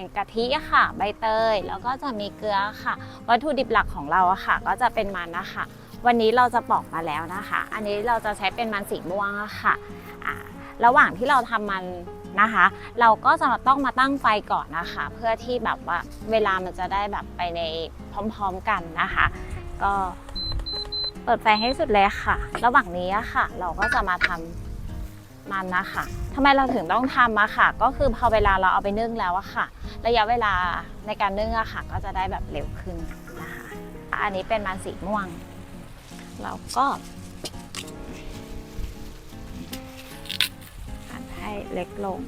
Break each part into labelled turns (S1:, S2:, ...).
S1: เป็นกะทิค่ะ ใบเตย แล้วก็จะมีเกลือค่ะ วัตถุดิบหลักของเราอะค่ะ ก็จะเป็นมันนะคะ วันนี้เราจะปอกมาแล้วนะคะ อันนี้เราจะใช้เป็นมันสีม่วงค่ะระหว่างที่เราทำมันนะคะ เราก็จะต้องมาตั้งไฟก่อนนะคะ เพื่อที่แบบว่าเวลามันจะได้แบบไปในพร้อมๆกันนะคะ ก็เปิดไฟให้สุดเลยค่ะ ระหว่างนี้ค่ะ เราก็จะมาทำ มันนะคะทำไมเราถึงต้องทำอะค่ะ ก็คือพอเวลาเราเอาไปนึ่งแล้วอะค่ะ ระยะเวลาในการนึ่งอะค่ะ ก็จะได้แบบเร็วขึ้นนะคะอันนี้เป็นมันสีม่วงเราก็หั่นให้เล็กลง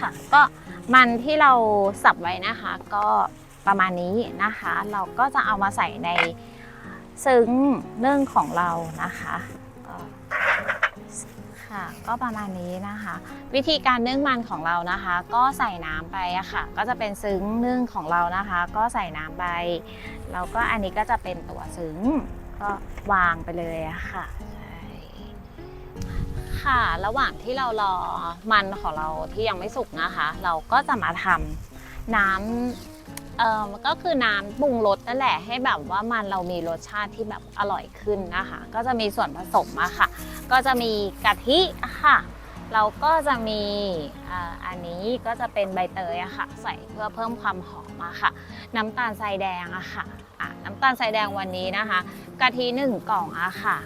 S1: ค่ะ ก็มันที่เราสับไว้นะคะ ก็ประมาณนี้นะคะ เราก็จะเอามาใส่ในซึ้งนึ่งของเรานะคะก็ค่ะก็ประมาณนี้นะคะ วิธีการนึ่งมันของเรานะคะ ก็ใส่น้ำไปอะค่ะ ก็จะเป็นซึ้งนึ่งของเรานะคะ ก็ใส่น้ำไปแล้วก็อันนี้ก็จะเป็นตัวซึ้งก็วางไปเลยอะค่ะใช ค่ะ ระหว่างที่เรารอมันของเราที่ยังไม่สุกนะคะ เราก็จะมาทำน้ำเอ่อก็คือน้ำปรุงรสนั่นแหละให้แบบว่ามันเรามีรสชาติที่แบบอร่อยขึ้นนะคะ ก็จะมีส่วนผสมอะค่ะ ก็จะมีกะทิค่ะเราก็จะมีอันนี้ก็จะเป็นใบเตยอะค่ะ ใส่เพื่อเพิ่มความหอมอะค่ะ น้ำตาลทรายแดงอะค่ะอะน้ำตาลทรายแดงวันนี้นะคะกะทิหนึ่งกล่องอะค่ะ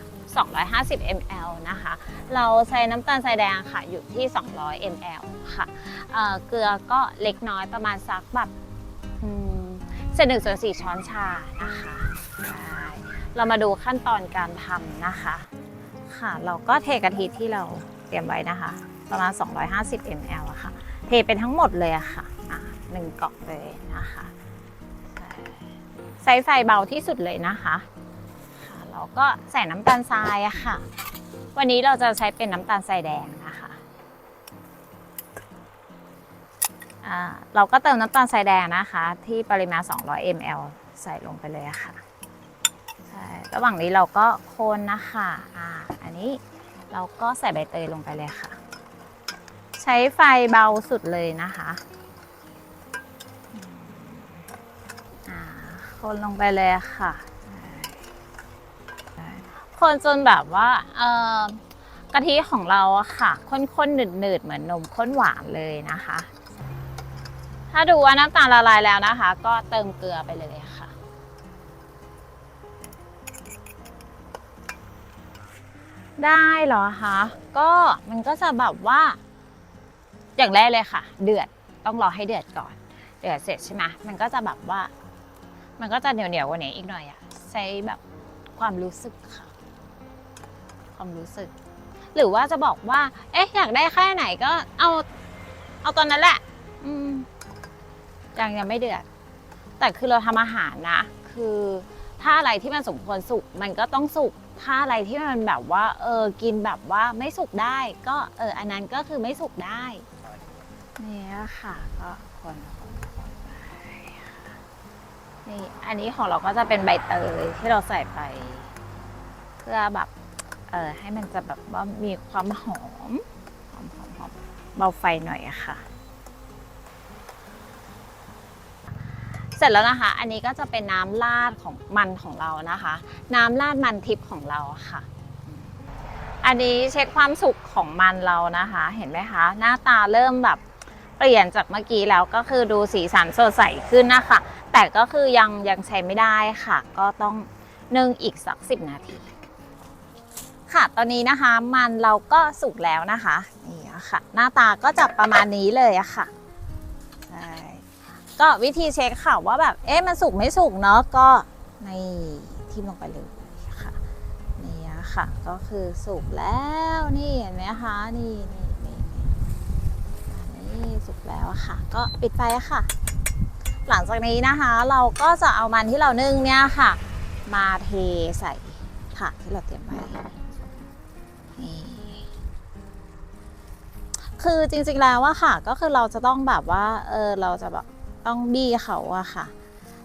S1: 250 ml นะคะ เราใช้น้ำตาลทรายแดงค่ะอยู่ที่ 200 ml ค่ะเอ่อเกลือก็เล็กน้อยประมาณสักแบบเศษหนึ่งส่วนสี่ช้อนชานะคะใช่เรามาดูขั้นตอนการทำนะคะ ค่ะ เราก็เทกะทิที่เราเตรียมไว้นะคะ ประมาณ 250 ml อะค่ะ เทไปทั้งหมดเลยอะค่ะอะหนึ่งกล่องเลยนะคะใช่ใช้ไฟเบาที่สุดเลยนะคะ ค่ะเราก็ใส่น้ำตาลทรายอะค่ะ วันนี้เราจะใช้เป็นน้ำตาลทรายแดงนะคะอ่าเราก็เติมน้ำตาลทรายแดงนะคะ ที่ปริมาณ 200 ml ใส่ลงไปเลยอะค่ะระหว่างนี้เราก็คนนะคะอ่าอันนี้เราก็ใส่ใบเตยลงไปเลยค่ะ ใช้ไฟเบาสุดเลยนะคะคนลงไปเลยค่ะ คนจนแบบว่าเออกะทิของเราอะค่ะข้นๆหนืดๆเหมือนนมข้นหวานเลยนะคะ ถ้าดูว่าน้ำตาลละลายแล้วนะคะ ก็เติมเกลือไปเลยค่ะ ได้เหรอคะก็มันก็จะแบบว่า อย่างแรกเลยค่ะ เดือดต้องรอให้เดือดก่อน เดือดเสร็จใช่ไหมมันก็จะแบบว่า มันก็จะเหนียวเหนียวๆกว่านี้อีกหน่อยอะใช้แบบความรู้สึกค่ะ ความรู้สึก หรือว่าจะบอกว่า เอ๊ะ อยากได้แค่ไหนก็เอา เอาตอนนั้นแหละ อืมยังยังไม่เดือด แต่คือเราทำอาหารนะ คือถ้าอะไรที่มันสมควรสุกมันก็ต้องสุก ถ้าอะไรที่มันแบบว่า เออ กินแบบว่าไม่สุกได้ ก็เออ อันนั้นก็คือไม่สุกได้นี่ค่ะก็คนคนคนไปค่ะนี่อันนี้ของเราก็จะเป็นใบเตยที่เราใส่ไป เพื่อแบบ เออให้มันจะแบบว่ามีความหอมหอมหอมหอมเบาไฟหน่อยอะค่ะ เสร็จแล้วนะคะ อันนี้ก็จะเป็นน้ำราดของมันของเรานะคะ น้ำราดมันทิพย์ของเราอะค่ะ อันนี้เช็คความสุกของมันเรานะคะ เห็นไหมคะ หน้าตาเริ่มแบบเปลี่ยนจากเมื่อกี้แล้วก็คือดูสีสันสดใสขึ้นนะคะ แต่ก็คือยังยังใช้ไม่ได้ค่ะ ก็ต้องนึ่งอีกสักสิบนาที ค่ะ ตอนนี้นะคะมันเราก็สุกแล้วนะคะนี่ค่ะ หน้าตาก็จะประมาณนี้เลยอะค่ะก็วิธีเช็คค่ะว่าแบบเอ๊ะมันสุกไม่สุกเนาะก็ในทิมลงไปเลยค่ะนี่ค่ะ ก็คือสุกแล้วนี่เห็นไหมคะนี่นี่นี่นี่สุกแล้วอะค่ะ ก็ปิดไฟอะค่ะ หลังจากนี้นะคะ เราก็จะเอามันที่เรานึ่งเนี่ยค่ะ มาเทใส่ผักที่เราเตรียมไว้ คือจริงๆแล้วว่าค่ะ ก็คือเราจะต้องแบบว่าเออเราจะแบบต้องบี้เขาอะค่ะ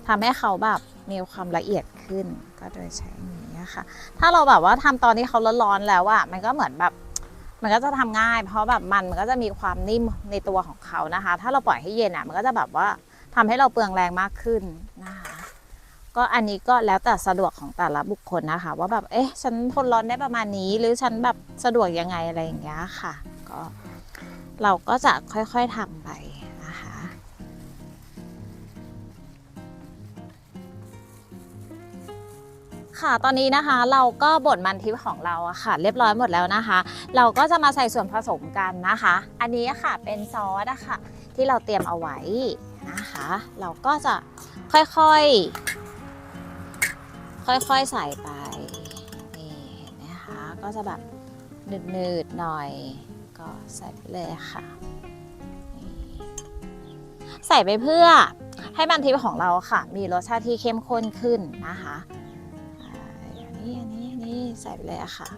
S1: ทำให้เขาแบบมีความละเอียดขึ้นก็โดยใช้อย่างนี้ค่ะ ถ้าเราแบบว่าทำตอนที่เขาร้อนๆแล้วอะมันก็เหมือนแบบมันก็จะทำง่าย เพราะแบบมันมันก็จะมีความนิ่มในตัวของเขานะคะ ถ้าเราปล่อยให้เย็นอะมันก็จะแบบว่าทำให้เราเปลืองแรงมากขึ้นนะคะ ก็อันนี้ก็แล้วแต่สะดวกของแต่ละบุคคลนะคะ ว่าแบบเอ๊ะฉันทนร้อนได้ประมาณนี้ หรือฉันแบบสะดวกยังไงอะไรอย่างเงี้ยค่ะ ก็ เราก็จะค่อยๆทำไปนะคะค่ะ ตอนนี้นะคะเราก็บดมันทิพย์ของเราอะค่ะ เรียบร้อยหมดแล้วนะคะ เราก็จะมาใส่ส่วนผสมกันนะคะ อันนี้ค่ะเป็นซอสอะค่ะ ที่เราเตรียมเอาไว้นะคะ เราก็จะค่อยๆ ค่อยๆใส่ไปนี่นไหมคะก็จะแบบหนืดๆหน่อย ก็ใส่ไปเลยค่ะ ใส่ไปเพื่อให้มันทิพย์ของเราค่ะ มีรสชาติที่เข้มข้นขึ้นนะคะอันนี้อันนี้อันนี้ใส่ไปเลยค่ะ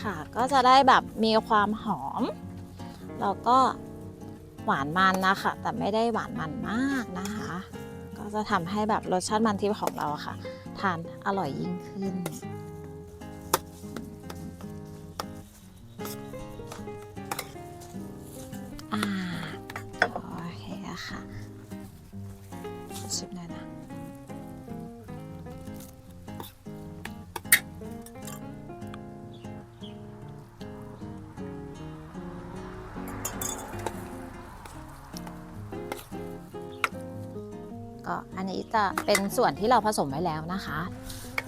S1: ค่ะก็จะได้แบบมีความหอม แล้วก็หวานมันนะคะ แต่ไม่ได้หวานมันมากนะคะ ก็จะทำให้แบบรสชาติมันทิพย์ของเราค่ะ ทานอร่อยยิ่งขึ้น อะค่ะชิมหน่อยนะก็อันนี้จะเป็นส่วนที่เราผสมไว้แล้วนะคะ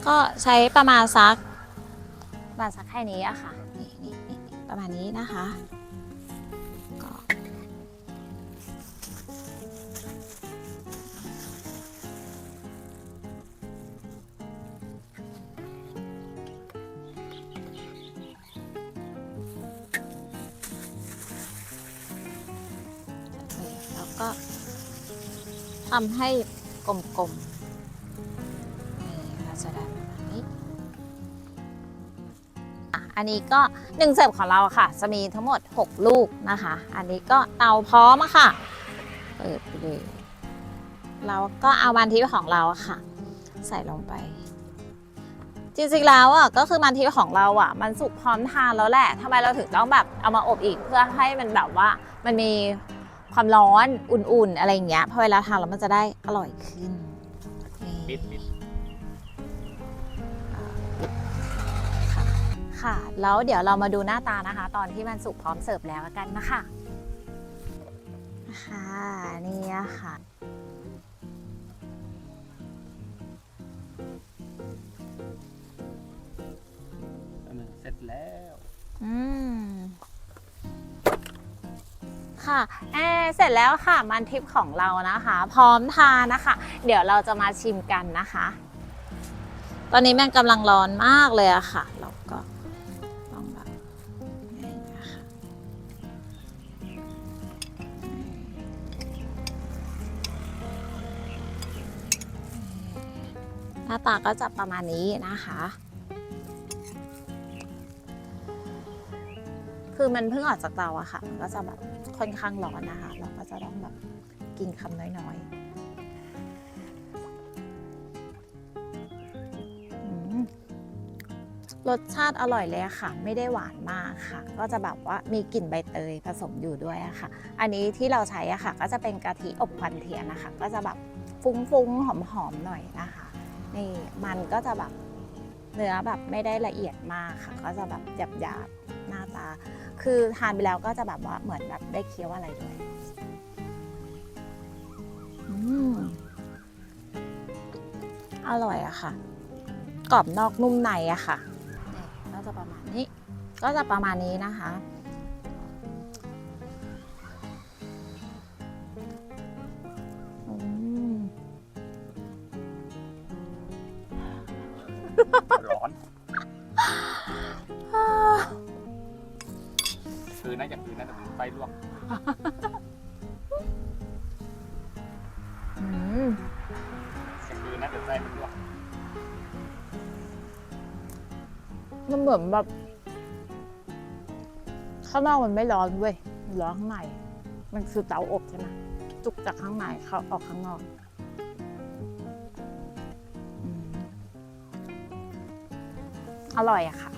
S1: ก็ใช้ประมาณสักประมาณสักแค่นี้อะค่ะ นี่นี่นี่ประมาณนี้นะคะ ก็ทำให้กลมๆนี่เราจะได้ประมาณนี้อันนี้ก็หนึ่งเสิร์ฟของเราค่ะ จะมีทั้งหมด 6 ลูกนะคะ อันนี้ก็เตาพร้อมค่ะเปิดไปเลยเราก็เอามันทิพของเราอะค่ะ ใส่ลงไป จริงๆแล้วอะก็คือมันทิพของเราอะ มันสุกพร้อมทานแล้วแหละทำไมเราถึงต้องแบบเอามาอบอีกเพื่อให้มันแบบว่ามันมี ความร้อนอุ่นๆ อะไรอย่างเงี้ยพอเวลาทานแล้วมันจะได้อร่อยขึ้นนี่
S2: ปิดปิด
S1: ค่ะค่ะ แล้วเดี๋ยวเรามาดูหน้าตานะคะ ตอนที่มันสุกพร้อมเสิร์ฟแล้วกันนะคะค่ะนี่อะค่ะ
S2: อันหนึ่งเสร็จแล้ว
S1: อืม ค่ะเอเสร็จแล้วค่ะ มันทิปของเรานะคะ พร้อมทานนะคะ เดี๋ยวเราจะมาชิมกันนะคะ ตอนนี้แมันกำลังร้อนมากเลยอะค่ะ เราก็ต้องแบบนี่นะคะหน้าตาก็จะประมาณนี้นะคะ คือมันเพิ่งออกจากเตาอะค่ะมันก็จะแบบค่อนข้างร้อนนะคะ เราก็จะต้องแบบกินคำน้อยๆรสชาติอร่อยเลยอะค่ะ ไม่ได้หวานมากค่ะ ก็จะแบบว่ามีกลิ่นใบเตยผสมอยู่ด้วยอะค่ะ อันนี้ที่เราใช้อะค่ะ ก็จะเป็นกะทิอบควันเทียนนะคะ ก็จะแบบฟุ้งๆหอมๆหน่อยนะคะนี่มันก็จะแบบเนื้อแบบไม่ได้ละเอียดมากค่ะ ก็จะแบบหยาบๆ หน้าตา คือทานไปแล้วก็จะแบบว่าเหมือนแบบได้เคี้ยวอะไรด้วยอืมอร่อยอะค่ะ กรอบนอกนุ่มในอะค่ะนี่ก็จะประมาณนี้ ก็จะประมาณนี้นะคะอืม
S2: ร้อน คือนะอย่างอื่นนะแต่มันไฟลวกก็คือน่าจะใจมันด้วย
S1: มันเหมือนแบบข้างนอกมันไม่ร้อนเว้ยมันร้อนข้างในมันคือเตาอบใช่ไหมจุกจากข้างในเข้าออกข้างนอกอืมอร่อยอะค่ะ